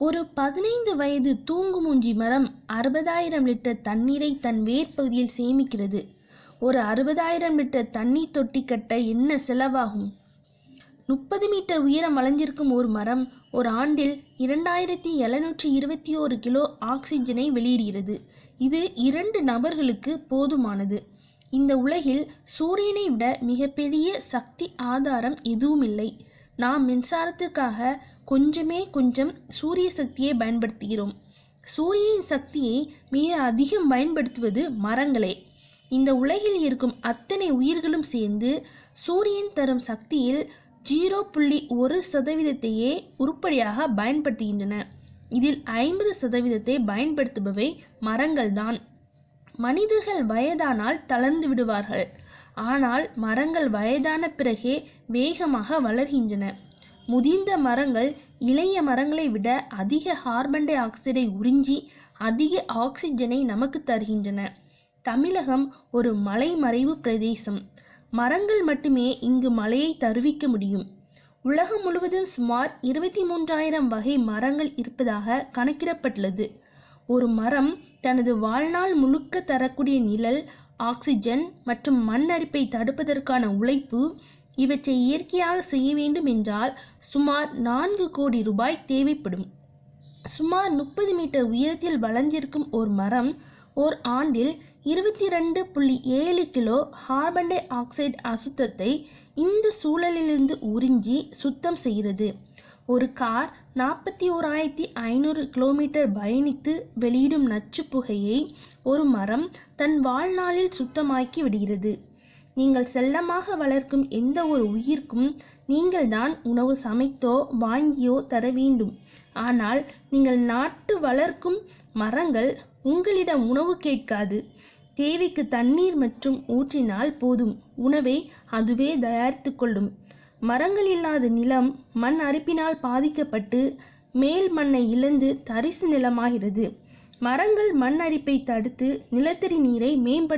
ஒரு பதினைந்து வயது தூங்குமூஞ்சி மரம் அறுபதாயிரம் லிட்டர் தண்ணீரை தன் வேர் பகுதியில் சேமிக்கிறது. ஒரு அறுபதாயிரம் லிட்டர் தண்ணீர் தொட்டி கட்ட என்ன செலவாகும்? முப்பது மீட்டர் உயரம் வளைஞ்சிருக்கும் ஒரு மரம் ஒரு ஆண்டில் இரண்டாயிரத்தி எழுநூற்றி இருபத்தி ஓரு கிலோ ஆக்சிஜனை வெளியிடுகிறது. இது இரண்டு நபர்களுக்கு போதுமானது. இந்த உலகில் சூரியனை விட மிகப்பெரிய சக்தி ஆதாரம் எதுவும் இல்லை நாம் மின்சாரத்துக்காக கொஞ்சமே கொஞ்சம் சூரிய சக்தியை பயன்படுத்துகிறோம். சூரியனின் சக்தியை மிக அதிகம் பயன்படுத்துவது மரங்களே. இந்த உலகில் இருக்கும் அத்தனை உயிர்களும் சேர்ந்து சூரியன் தரும் சக்தியில் ஜீரோ புள்ளி ஒரு சதவீதத்தையே உருப்படியாக பயன்படுத்துகின்றன. இதில் ஐம்பது சதவீதத்தை பயன்படுத்துபவை மரங்கள்தான். மனிதர்கள் வயதானால் தளர்ந்து விடுவார்கள். ஆனால் மரங்கள் வயதான பிறகே வேகமாக வளர்கின்றன. முதிர்ந்த மரங்கள் இளைய மரங்களை விட அதிக கார்பன் டை ஆக்சைடை உறிஞ்சி அதிக ஆக்சிஜனை நமக்கு தருகின்றன. தமிழகம் ஒரு மலைமறைவு பிரதேசம். மரங்கள் மட்டுமே இங்கு மலையை தருவிக்க முடியும். உலகம் முழுவதும் சுமார் இருபத்தி மூன்றாயிரம் வகை மரங்கள் இருப்பதாக கணக்கிடப்பட்டுள்ளது. ஒரு மரம் தனது வாழ்நாள் முழுக்க தரக்கூடிய நிழல் ஆக்சிஜன் மற்றும் மண் அரிப்பை தடுப்பதற்கான உழைப்பு இவற்றை இயற்கையாக செய்ய வேண்டும் என்றால் சுமார் நான்கு கோடி ரூபாய் தேவைப்படும். சுமார் முப்பது மீட்டர் உயரத்தில் வளர்ந்திருக்கும் ஒரு மரம் ஓர் ஆண்டில் இருபத்தி ரெண்டு புள்ளி ஏழு கிலோ கார்பன் டை ஆக்சைடு அசுத்தத்தை இந்த சூழலிலிருந்து உறிஞ்சி சுத்தம் செய்கிறது. ஒரு கார் நாற்பத்தி ஓராயிரத்தி ஐநூறு கிலோமீட்டர் பயணித்து வெளியிடும் நச்சு புகையை ஒரு மரம் தன் வாழ்நாளில் சுத்தமாக்கி விடுகிறது. நீங்கள் செல்லமாக வளர்க்கும் எந்த ஒரு உயிர்க்கும் நீங்கள்தான் உணவு சமைத்தோ வாங்கியோ தர வேண்டும். ஆனால் நீங்கள் நாட்டு வளர்க்கும் மரங்கள் உங்களிடம் உணவு கேட்காது. தேவைக்கு தண்ணீர் மற்றும் ஊற்றினால் போதும். உணவை அதுவே தயாரித்து கொள்ளும். மரங்கள் இல்லாத நிலம் மண் அரிப்பினால் பாதிக்கப்பட்டு மேல் மண்ணை இழந்து தரிசு நிலமாகிறது. மரங்கள் மண் அரிப்பை தடுத்து நிலத்தடி நீரை மேம்பட